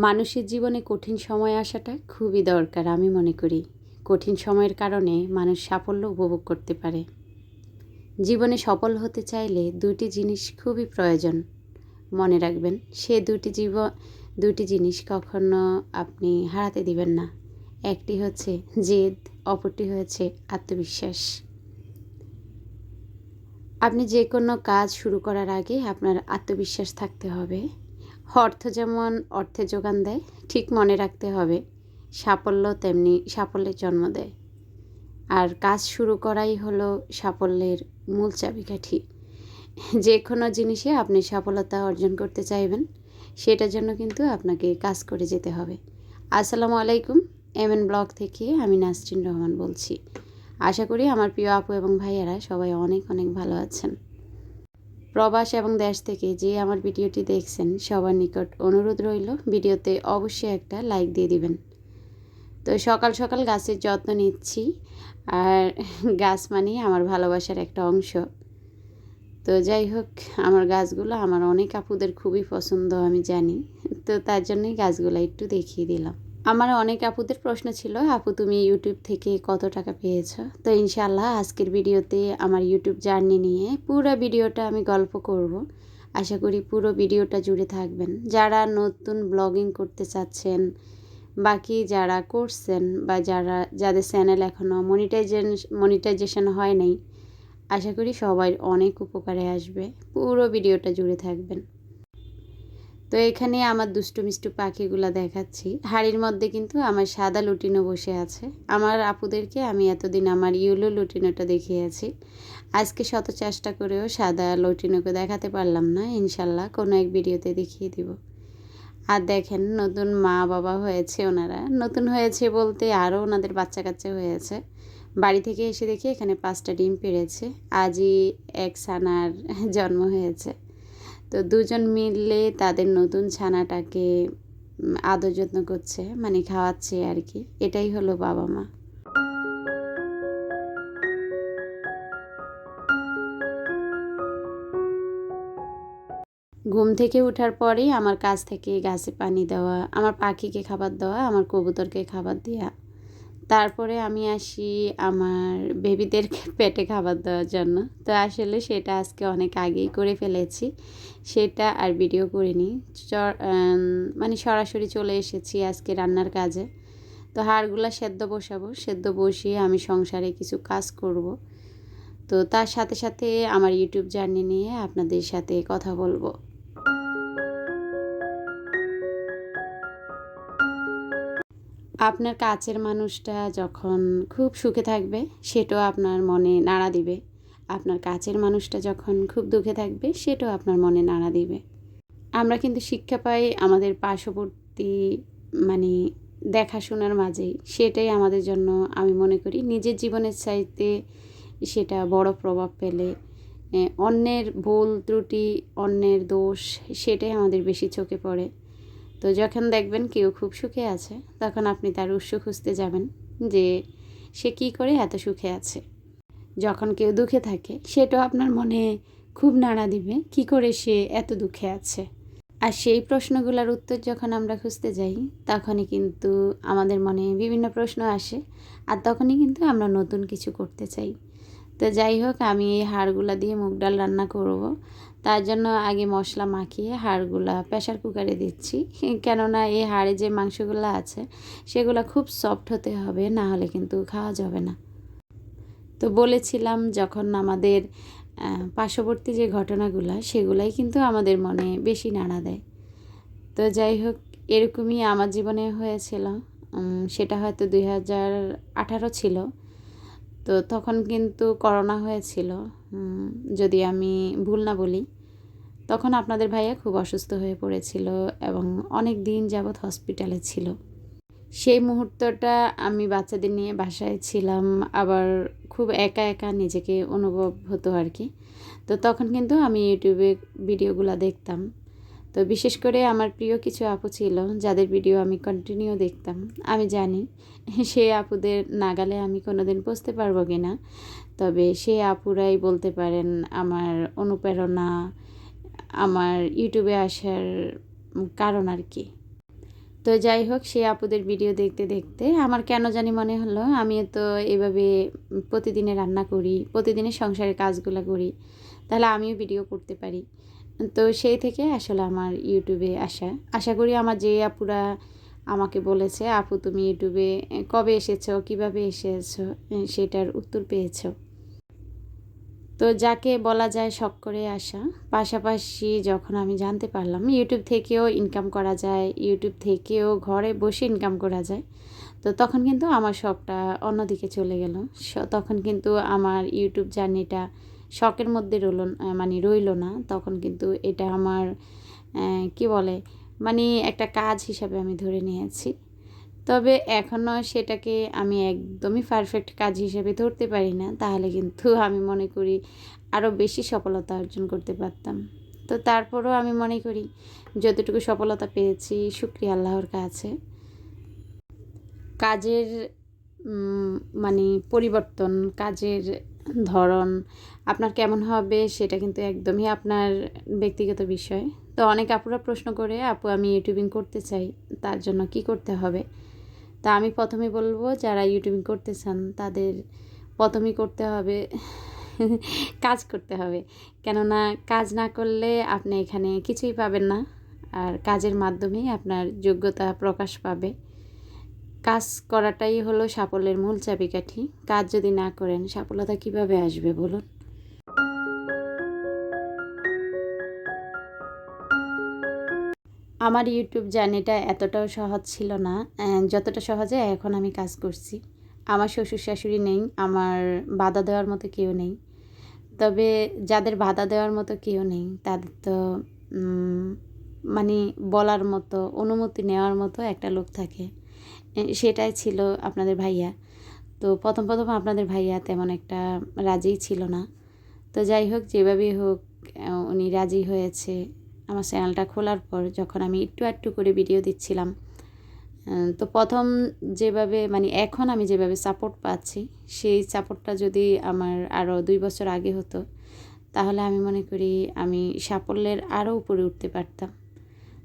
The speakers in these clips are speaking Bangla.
মানুষের জীবনে কঠিন সময় আসাটা খুবই দরকার, আমি মনে করি। কঠিন সময়ের কারণে মানুষ সাফল্য উপভোগ করতে পারে। জীবনে সফল হতে চাইলে দুটি জিনিস খুবই প্রয়োজন। মনে রাখবেন, সে দুটি জীব দুটি জিনিস কখনো আপনি হারাতে দিবেন না। একটি হচ্ছে জেদ, অপরটি হচ্ছে আত্মবিশ্বাস। আপনি যে কোনো কাজ শুরু করার আগে আপনার আত্মবিশ্বাস থাকতে হবে। অর্থ যেমন অর্থে যোগান দেয়, ঠিক মনে রাখতে হবে। সাফল্য তেমনি সাফল্যের জন্ম দেয়। আর কাজ শুরু করাই হলো সাফল্যের মূল চাবিকাঠি। যে কোনো জিনিসে আপনি সফলতা অর্জন করতে চাইবেন, সেটার জন্য কিন্তু আপনাকে কাজ করে যেতে হবে। আসসালামু আলাইকুম এম এন ব্লগ থেকে আমি নাসরিন রহমান বলছি। আশা করি আমার প্রিয় আপু এবং ভাইয়ারা সবাই অনেক অনেক ভালো আছেন। প্রবাস এবং দেশ থেকে যে আমার ভিডিওটি দেখছেন, সবার নিকট অনুরোধ রইল, ভিডিওতে অবশ্যই একটা লাইক দিয়ে দিবেন। তো সকাল সকাল গাছের যত্ন নিচ্ছি, আর গাছ মানে আমার ভালোবাসার একটা অংশ। তো যাই হোক, আমার গাছগুলো আমার অনেক আপুদের খুবই পছন্দ, আমি জানি। তো তার জন্যই গাছগুলো একটু দেখিয়ে দিলাম। আমার অনেক আপুদের প্রশ্ন ছিল, আপু, তুমি ইউটিউব থেকে কত টাকা পেয়েছ? তো ইনশাল্লাহ আজকের ভিডিওতে আমার ইউটিউব জার্নি নিয়ে পুরো ভিডিওটা আমি গল্প করব। আশা করি পুরো ভিডিওটা জুড়ে থাকবেন। যারা নতুন ব্লগিং করতে চাচ্ছেন, বাকি যারা করছেন বা যারা, যাদের চ্যানেল এখনও মনিটাইজেশন মনিটাইজেশন হয় নাই, আশা করি সবাই অনেক উপকারে আসবে। পুরো ভিডিওটা জুড়ে থাকবেন। তো এখানে আমার দুষ্টু মিষ্টু পাখিগুলো দেখাচ্ছি। হাড়ির মধ্যে কিন্তু আমার সাদা লুটিনো বসে আছে। আমার আপুদেরকে আমি এতদিন আমার ইউলো লুটিনোটা দেখিয়েছি। আজকে শত চেষ্টা করেও সাদা লুটিনোকে দেখাতে পারলাম না। ইনশাল্লাহ কোনো এক ভিডিওতে দেখিয়ে দিব। আর দেখেন নতুন মা বাবা হয়েছে ওনারা। নতুন হয়েছে বলতে আরও ওনাদের বাচ্চা কাচ্চা হয়েছে। বাড়ি থেকে এসে দেখি এখানে পাঁচটা ডিম পেড়েছে। আজই এক সানার জন্ম হয়েছে। তো দুজন মিললে তাদের নতুন ছানাটাকে আদর যত্ন করছে মানে খাওয়াচ্ছে আর কি। এটাই হলো বাবা মা। ঘুম থেকে ওঠার পরেই আমার কাছ থেকে গাছে পানি দেওয়া, আমার পাখিকে খাবার দেওয়া, আমার কবুতরকে খাবার দেওয়া তারপরে আমি আসি আমার বেবিদের পেটে খাবার দেওয়ার জন্য। তো আসলে সেটা আজকে অনেক আগেই করে ফেলেছি। সেটা আর ভিডিও করিনি। মানে সরাসরি চলে এসেছি আজকে রান্নার কাজে। তো হাড়গুলা সেদ্ধ বসাবো। সেদ্ধ বসিয়ে আমি সংসারে কিছু কাজ করব। তো তার সাথে সাথে আমার ইউটিউব জার্নি নিয়ে আপনাদের সাথে কথা বলব। আপনার কাছের মানুষটা যখন খুব সুখে থাকবে, সেটাও আপনার মনে নাড়া দিবে। আপনার কাছের মানুষটা যখন খুব দুঃখে থাকবে, সেটাও আপনার মনে নাড়া দিবে। আমরা কিন্তু শিক্ষা পাই আমাদের পার্শ্ববর্তী মানে দেখাশোনার মাঝেই। সেটাই আমাদের জন্য আমি মনে করি নিজের জীবনের চাইতে সেটা বড় প্রভাব ফেলে। অন্যের ভুল ত্রুটি, অন্যের দোষ, সেটাই আমাদের বেশি চোখে পড়ে। তো যখন দেখবেন কেউ খুব সুখে আছে, তখন আপনি তার উৎস খুঁজতে যাবেন যে সে কি করে এত সুখে আছে। যখন কেউ দুঃখে থাকে, সেটাও আপনার মনে খুব নাড়া দিবে, কি করে সে এত দুঃখে আছে। আর সেই প্রশ্নগুলোর উত্তর যখন আমরা খুঁজতে যাই, তখনই কিন্তু আমাদের মনে বিভিন্ন প্রশ্ন আসে, আর তখনই কিন্তু আমরা নতুন কিছু করতে চাই। তো যাই হোক, আমি এই হাড়গুলো দিয়ে মুগ ডাল রান্না করব। তার জন্য আগে মশলা মাখিয়ে হাড়গুলা প্রেশার কুকারে দিচ্ছি। কেননা এই হাড়ে যে মাংসগুলো আছে, সেগুলো খুব সফট হতে হবে, না হলে কিন্তু খাওয়া যাবে না। তো বলেছিলাম যখন আমাদের পার্শ্ববর্তী যে ঘটনাগুলো, সেগুলাই কিন্তু আমাদের মনে বেশি নাড়া দেয়। তো যাই হোক, এরকমই আমার জীবনে হয়েছিল। সেটা হয়তো দুই হাজার আঠারো ছিল। তো তখন কিন্তু করোনা হয়েছিল। যদি আমি ভুল না বলি, তখন আপনাদের ভাইয়া খুব অসুস্থ হয়ে পড়েছিল এবং অনেক দিন যাবৎ হসপিটালে ছিল। সেই মুহূর্তটা আমি বাচ্চাদের নিয়ে বাসায় ছিলাম, আবার খুব একা একা নিজেকে অনুভব হতো আর কি। তো তখন কিন্তু আমি ইউটিউবে ভিডিওগুলো দেখতাম। তো বিশেষ করে আমার প্রিয় কিছু আপু ছিল, যাদের ভিডিও আমি কন্টিনিউ দেখতাম। আমি জানি, সে আপুদের নাগালে আমি কোনো দিন বুঝতে পারব কি না তবে সে আপুরাই বলতে পারেন আমার অনুপ্রেরণা, আমার ইউটিউবে আসার কারণ আর কি। তো যাই হোক, সে আপুদের ভিডিও দেখতে দেখতে আমার কেন জানি মনে হলো, আমিও তো এভাবে প্রতিদিনে রান্না করি, প্রতিদিনের সংসারের কাজগুলো করি, তাহলে আমিও ভিডিও করতে পারি। তো সেই থেকে আসলে আমার ইউটিউবে আসা। আশা করি আমার যে আপুরা আমাকে বলেছে, আপু, তুমি ইউটিউবে কবে এসেছ? কীভাবে এসেছ? সেটার উত্তর পেয়েছ। তো যাকে বলা যায় শখ করে আসা। পাশাপাশি যখন আমি জানতে পারলাম ইউটিউব থেকেও ইনকাম করা যায় ইউটিউব থেকেও ঘরে বসে ইনকাম করা যায়। তো তখন কিন্তু আমার শখটা অন্যদিকে চলে গেল। তখন কিন্তু আমার ইউটিউব জার্নিটা শখের মধ্যে রইল মানে রইল না। তখন কিন্তু এটা আমার কি বলে মানে একটা কাজ হিসাবে আমি ধরে নিয়েছি। তবে এখনও সেটাকে আমি একদমই পারফেক্ট কাজ হিসেবে ধরতে পারি না। তাহলে কিন্তু আমি মনে করি আরও বেশি সফলতা অর্জন করতে পারতাম। তো তারপরও আমি মনে করি, যতটুকু সফলতা পেয়েছি, শুক্রিয়া আল্লাহর কাছে। কাজের মানে পরিবর্তন, কাজের ধরন আপনার কেমন হবে সেটা কিন্তু একদমই আপনার ব্যক্তিগত বিষয়। তো অনেক আপুরা প্রশ্ন করে, আপু, আমি ইউটিউবিং করতে চাই, তার জন্য কি করতে হবে? তা আমি প্রথমে বলব, যারা ইউটিউবিং করতে চান, তাদের প্রথমেই করতে হবে, কাজ করতে হবে। কেননা কাজ না করলে আপনি এখানে কিছুই পাবেন না, আর কাজের মাধ্যমেই আপনার যোগ্যতা প্রকাশ পাবে। কাজ করাটাই হলো সাফল্যের মূল চাবিকাঠি। কাজ যদি না করেন সফলতা কীভাবে আসবে বলুন? আমার ইউটিউব জার্নিটা এতটাও সহজ ছিল না যতটা সহজে এখন আমি কাজ করছি। আমার শ্বশুর শাশুড়ি নেই, আমার বাধা দেওয়ার মতো কেউ নেই। তবে যাদের বাধা দেওয়ার মতো কেউ নেই, তাদের তো মানে বলার মতো, অনুমতি নেওয়ার মতো একটা লোক থাকে। সেটাই ছিল আপনাদের ভাইয়া। তো প্রথম প্রথম আপনাদের ভাইয়া তেমন একটা রাজিই ছিল না। তো যাই হোক, যেভাবেই হোক উনি রাজি হয়েছে। আমার চ্যানেলটা খোলার পর যখন আমি একটু একটু করে ভিডিও দিচ্ছিলাম তো প্রথম যেভাবে মানে এখন আমি যেভাবে সাপোর্ট পাচ্ছি, সেই সাপোর্টটা যদি আমার আরও দুই বছর আগে হতো, তাহলে আমি মনে করি আমি সাফল্যের আরও উপরে উঠতে পারতাম।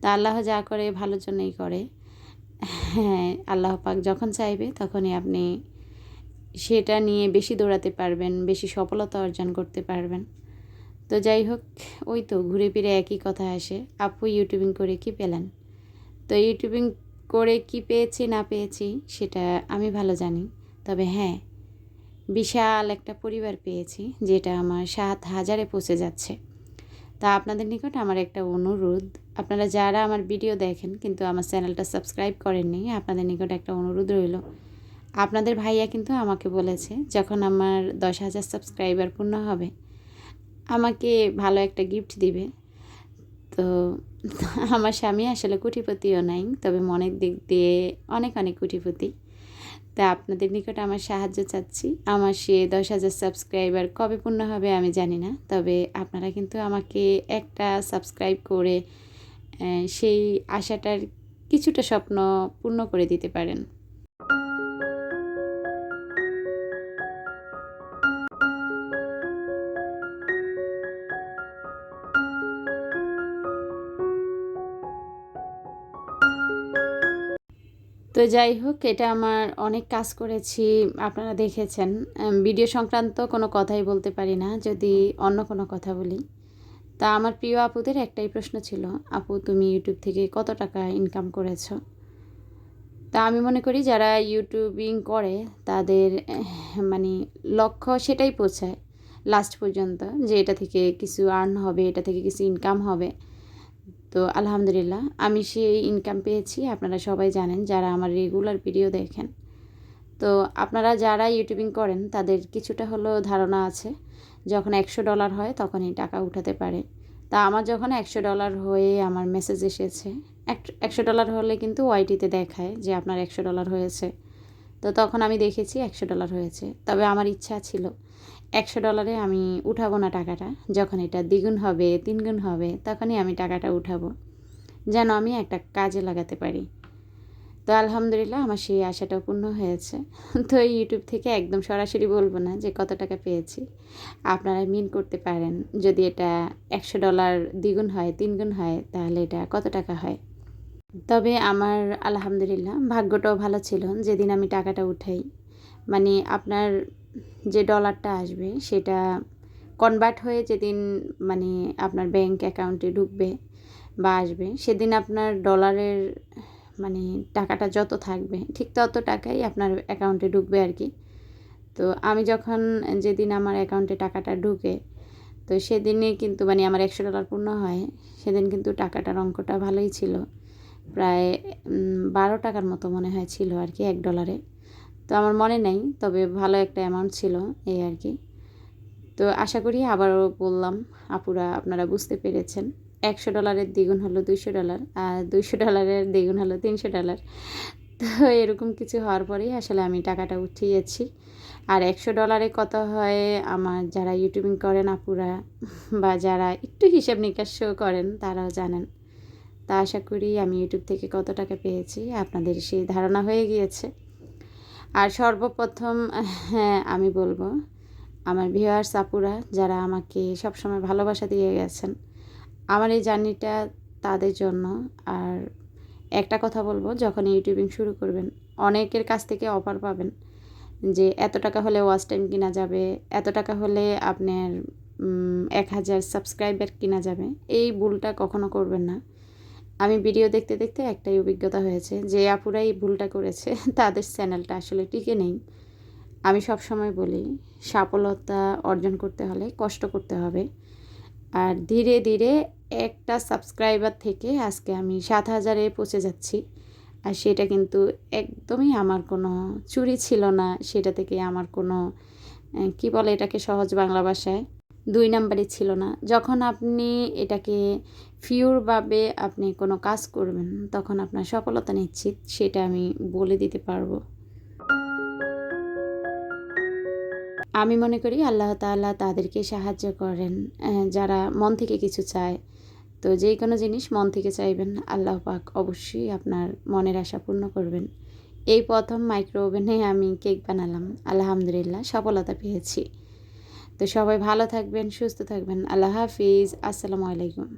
তা আল্লাহ যা করে, ভালোর জন্যই করে। হ্যাঁ আল্লাহ পাক যখন চাইবে তখনই আপনি সেটা নিয়ে বেশি দৌড়াতে পারবেন, বেশি সফলতা অর্জন করতে পারবেন। তো যাই হোক, ওই তো ঘুরে ফিরে একই কথা আসে, আপু ইউটিউবিং করে কি পেলেন? তো ইউটিউবিং করে কি পেয়েছি, না পেয়েছি, সেটা আমি ভালো জানি। তবে হ্যাঁ বিশাল একটা পরিবার পেয়েছি, যেটা আমার সাত হাজারে পৌঁছে যাচ্ছে। তা আপনাদের নিকট আমার একটা অনুরোধ আপনারা যারা আমার ভিডিও দেখেন কিন্তু আমার চ্যানেলটা সাবস্ক্রাইব করেননি, আপনাদের নিকট একটা অনুরোধ রইল। আপনাদের ভাইয়া কিন্তু আমাকে বলেছে, যখন আমার দশ হাজার সাবস্ক্রাইবার পূর্ণ হবে, আমাকে ভালো একটা গিফট দিবে। তো আমার স্বামী আসলে কুটিপতিও নাই, তবে মনের দিক দিয়ে অনেক অনেক কুটিপতি। তা আপনাদের নিকট আমার সাহায্য চাচ্ছি। আমার সে দশ হাজার সাবস্ক্রাইবার কবে পূর্ণ হবে আমি জানি না, তবে আপনারা কিন্তু আমাকে একটা সাবস্ক্রাইব করে সেই আশাটার কিছুটা স্বপ্ন পূর্ণ করে দিতে পারেন। তো যাই হোক, এটা আমার অনেক কাজ করেছি, আপনারা দেখেছেন। ভিডিও সংক্রান্ত কোনো কথাই বলতে পারি না, যদি অন্য কোনো কথা বলি। তা আমার প্রিয় আপুদের একটাই প্রশ্ন ছিল, আপু, তুমি ইউটিউব থেকে কত টাকা ইনকাম করেছ? তা আমি মনে করি যারা ইউটিউবিং করে, তাদের মানে লক্ষ্য সেটাই পৌঁছায় লাস্ট পর্যন্ত, যে এটা থেকে কিছু আর্ন হবে, এটা থেকে কিছু ইনকাম হবে। তো আলহামদুলিল্লাহ, আমি সেই ইনকাম পেয়েছি, আপনারা সবাই জানেন যারা আমার রেগুলার ভিডিও দেখেন। তো আপনারা যারা ইউটিউবিং করেন, তাদের কিছুটা হলো ধারণা আছে। যখন একশো ডলার হয় তখনই টাকা উঠাতে পারে। তা আমার যখন একশো ডলার হয়ে আমার মেসেজ এসেছে একশো ডলার হলে কিন্তু ওয়াইটিতে দেখায় যে আপনার একশো ডলার হয়েছে। তো তখন আমি দেখেছি একশো ডলার হয়েছে। তবে আমার ইচ্ছা ছিল, একশো ডলারে আমি উঠাবো না টাকাটা। যখন এটা দ্বিগুণ হবে, তিনগুণ হবে, তখনই আমি টাকাটা উঠাবো। যেন আমি একটা কাজে লাগাতে পারি। তো আলহামদুলিল্লাহ আমার সেই আশাটা পূর্ণ হয়েছে। তো ইউটিউব থেকে একদম সরাসরি বলব না যে কত টাকা পেয়েছি। আপনারা মিন করতে পারেন। যদি এটা একশো ডলার দ্বিগুণ হয়, তিনগুণ হয়, তাহলে এটা কত টাকা হয়? তবে আমার আলহামদুলিল্লাহ ভাগ্যটাও ভালো ছিল যেদিন আমি টাকাটা উঠাই। মানে আপনার যে ডলারটা আসবে, সেটা কনভার্ট হয়ে যেদিন মানে আপনার ব্যাংক অ্যাকাউন্টে ঢুকবে বা আসবে, সেদিন আপনার ডলারের মানে টাকাটা যত থাকবে, ঠিক তত টাকাই আপনার অ্যাকাউন্টে ঢুকবে আর কি। তো আমি যখন যেদিন আমার অ্যাকাউন্টে টাকাটা ঢুকে, তো সেদিনে কিন্তু মানে আমার একশো ডলার পূর্ণ হয়, সেদিন কিন্তু টাকাটার অঙ্কটা ভালোই ছিল। প্রায় বারো টাকার মতো মনে হয় ছিল আর কি এক ডলারে তো আমার মনে নেই, তবে ভালো একটা অ্যামাউন্ট ছিল এই আর কি। তো আশা করি আবারও বললাম, আপুরা আপনারা বুঝতে পেরেছেন। একশো ডলারের দ্বিগুণ হলো দুইশো ডলার আর দুইশো ডলারের দ্বিগুণ হলো তিনশো ডলার। তো এরকম কিছু হওয়ার পরেই আসলে আমি টাকাটা উঠিয়েছি। আর একশো ডলারে কত হয়? আমার যারা ইউটিউবিং করেন আপুরা বা যারা একটু হিসাব নিকাশ করেন তারাও জানেন। তা আশা করি আমি ইউটিউব থেকে কত টাকা পেয়েছি আপনাদের সেই ধারণা হয়ে গিয়েছে। আর সর্বপ্রথম হ্যাঁ আমি বলব, আমার ভিউয়ার্স আপুরা যারা আমাকে সবসময় ভালোবাসা দিয়ে গেছেন আমার এই জার্নিটা তাদের জন্য। আর একটা কথা বলব, যখন ইউটিউবিং শুরু করবেন, অনেকের কাছ থেকে অফার পাবেন যে, এত টাকা হলে ওয়াচ টাইম কিনা যাবে? এত টাকা হলে আপনার এক হাজার সাবস্ক্রাইবার কিনা যাবে? এই ভুলটা কখনো করবেন না। আমি ভিডিও দেখতে দেখতে একটাই অভিজ্ঞতা হয়েছে যে আপুরা এই ভুলটা করেছে, তাদের চ্যানেলটা আসলে টিকে নেই। আমি সব সময় বলি সফলতা অর্জন করতে হলে কষ্ট করতে হবে। আর ধীরে ধীরে একটা সাবস্ক্রাইবার থেকে আজকে আমি সাত হাজারে পৌঁছে যাচ্ছি। আর সেটা কিন্তু একদমই আমার কোনো চুরি ছিল না, সেটা থেকে আমার কোনো কি বলে এটাকে সহজ বাংলা ভাষায়, দুই নাম্বারই ছিল না। যখন আপনি এটাকে ফিউরভাবে আপনি কোনো কাজ করবেন, তখন আপনার সফলতা নিশ্চিত, সেটা আমি বলে দিতে পারব। আমি মনে করি আল্লাহ তাল্লাহ তাদেরকে সাহায্য করেন যারা মন থেকে কিছু চায়। তো যে কোনো জিনিস মন থেকে চাইবেন, আল্লাহ পাক অবশ্যই আপনার মনের আশা পূর্ণ করবেন। এই প্রথম মাইক্রো ওভেনে আমি কেক বানালাম। আলহামদুলিল্লাহ সফলতা পেয়েছি। তো সবাই ভালো থাকবেন, সুস্থ থাকবেন। আল্লাহ হাফিজ। আসসালামু আলাইকুম।